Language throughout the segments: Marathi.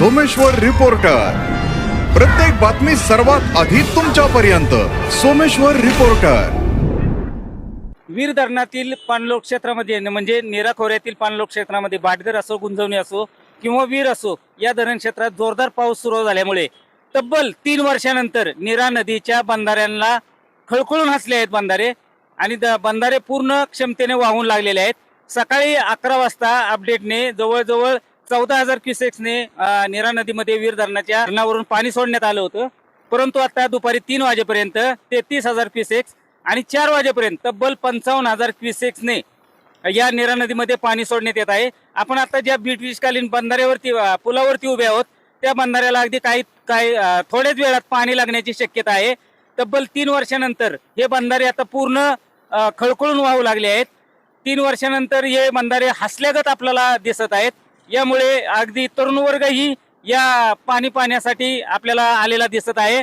सोमेश्वर रिपोर्टर. प्रत्येक बातमी सर्वात आधी तुमच्यापर्यंत. सोमेश्वर रिपोर्टर. वीर धरणातील पाणलोक क्षेत्रामध्ये म्हणजे नेरा खोऱ्यातील पाणलोक क्षेत्रामध्ये बाटगर असो गुंजवणी असो किंवा वीर असो या धरण क्षेत्रात जोरदार पाऊस सुरू झाल्यामुळे तब्बल तीन वर्षानंतर नीरा नदीच्या बंधाऱ्यांना खळखळून हसले आहेत बंधारे आणि द- बंधारे पूर्ण क्षमतेने वाहून लागलेले आहेत. सकाळी अकरा वाजता अपडेटने जवळजवळ चौदा हजार क्युसेक्सने निरा नदीमध्ये वीर धरणाच्या धरणावरून पाणी सोडण्यात आलं होतं. परंतु आता दुपारी तीन वाजेपर्यंत तेहतीस हजार क्युसेक्स आणि चार वाजेपर्यंत तब्बल पंचावन्न हजार क्युसेक्सने या निरा नदीमध्ये पाणी सोडण्यात येत आहे. आपण आता ज्या ब्रिटिशकालीन बंधाऱ्यावरती पुलावरती उभे आहोत त्या बंधाऱ्याला अगदी काही काही थोड्याच वेळात पाणी लागण्याची शक्यता आहे. तब्बल तीन वर्षानंतर हे बंधारे आता पूर्ण खळखळून वाहू लागले आहेत. तीन वर्षानंतर हे बंधारे हसल्यागत आपल्याला दिसत आहेत. यामुळे अगदी तरुण वर्गही या पाणी पाण्यासाठी आपल्याला आलेला दिसत आहे.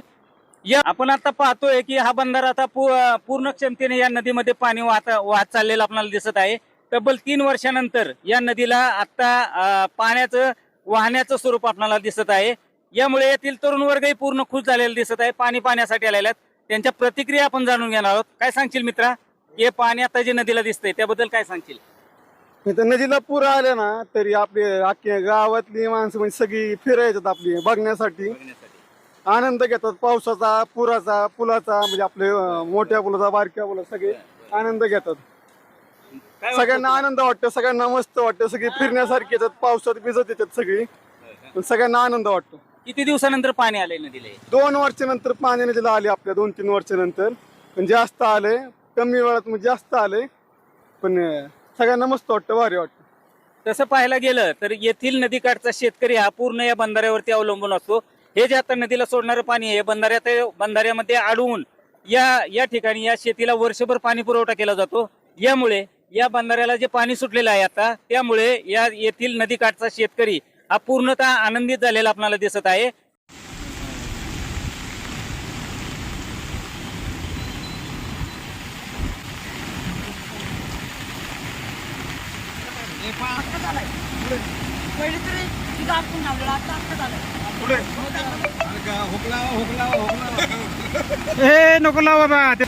या आपण आता पाहतोय की हा बंधारा आता पू- पूर्ण क्षमतेने या नदीमध्ये पाणी वाहत वाहत चाललेलं आपल्याला दिसत आहे. तब्बल तीन वर्षानंतर या नदीला आता पाण्याचं वाहण्याचं स्वरूप आपल्याला दिसत आहे. यामुळे येथील तरुण वर्गही पूर्ण खुश झालेला दिसत आहे. पाणी पाण्यासाठी आलेल्या आहेत. त्यांच्या प्रतिक्रिया आपण जाणून घेणार आहोत. काय सांगशील मित्रा? हे पाणी आता जे नदीला दिसतंय त्याबद्दल काय सांगशील? इथं नदीला पूर आले ना तरी आपली अख्ख्या गावातली माणसं म्हणजे सगळी फिरायच्यात आपली बघण्यासाठी. आनंद घेतात पावसाचा पुराचा पुलाचा म्हणजे आपले अं, मोठ्या पुलाचा बारक्या पुलाचा सगळे आनंद घेतात. सगळ्यांना? आनंद वाटतो सगळ्यांना मस्त वाटतं सगळी फिरण्यासारखी येतात पावसात भिजत येतात सगळी. पण सगळ्यांना आनंद वाटतो. किती दिवसानंतर पाणी आलंय नदीला? हे? दोन वर्षानंतर पाणी नदीला आले आपल्या दोन तीन वर्षानंतर. पण जास्त आले कमी वेळात म्हणजे जास्त आले पण अं, सगळ्यांना मस्त वाटतं भारी वाटतं. तसं पाहायला गेलं तर येथील नदीकाठचा शेतकरी हा पूर्ण या बंधाऱ्यावरती अवलंबून असतो. हे जे आता नदीला सोडणारं पाणी आहे बंधाऱ्यात बंधाऱ्यामध्ये अडवून या या ठिकाणी या शेतीला वर्षभर पाणी पुरवठा केला जातो. यामुळे या बंधाऱ्याला जे पाणी सुटलेलं आहे आता त्यामुळे या येथील नदीकाठचा शेतकरी हा पूर्णतः आनंदित झालेला आपल्याला दिसत आहे. पहिले तरी तिथं आपण लावलेलं आता आता झालं ए नको लावा बाबा. ते